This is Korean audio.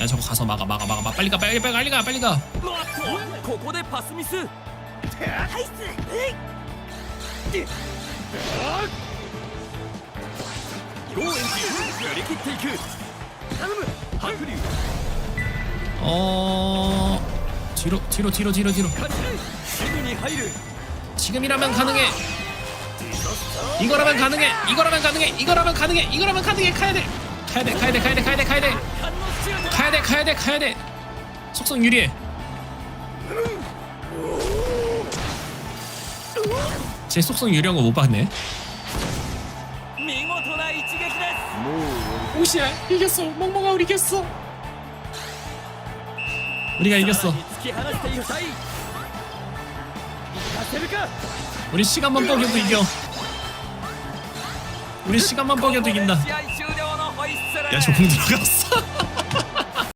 야 저거 가서 막아 막아 막아 막아 빨리 가 빨리 빨리 빨리 가 빨리 가 ここでパスミスはいっすえいゴーエンジ振り切っていく頼む白龍 어 뒤로 뒤로 뒤로 뒤로 뒤로 勝ち守備に入る 지금이라면 가능해 이거라면 가능해 이거라면 가능해 이거라면 가능해 이거라면 가능해 가야 돼 가야 돼 가야 돼 가야 돼 가야 돼 가야 돼. 가야 돼 가야 돼 가야 돼. 속성 유리해. 제 속성 유리한 거 못 봤네. 오시야 이겼어. 멍멍아 우리 이겼어. 우리가 이겼어. 우리 시간만 뻑여도 이겨. 우리 시간만 뻑여도 이긴다. 야저공 들어갔어